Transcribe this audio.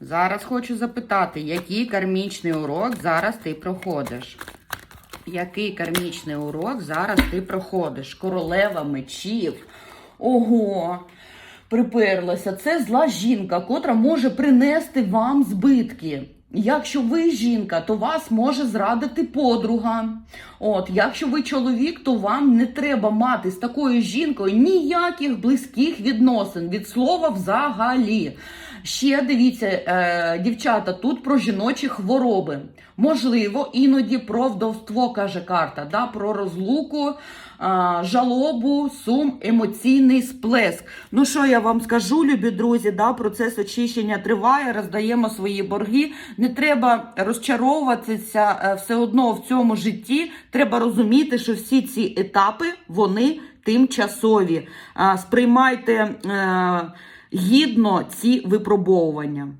Зараз хочу запитати, який кармічний урок зараз ти проходиш? Який кармічний урок зараз ти проходиш? Королева мечів. Ого, приперлася. Це зла жінка, котра може принести вам збитки. Якщо ви жінка, то вас може зрадити подруга. От, якщо ви чоловік, то вам не треба мати з такою жінкою ніяких близьких відносин від слова взагалі. Ще дивіться, е, дівчата, тут про жіночі хвороби. Можливо, іноді про вдовство каже карта, да, про розлуку, е, жалобу, сум, емоційний сплеск. Ну що я вам скажу, любі друзі, да, процес очищення триває, роздаємо свої борги. Не треба розчаровуватися е, все одно в цьому житті. Треба розуміти, що всі ці етапи вони тимчасові. Сприймайте. Гідно ці випробовування.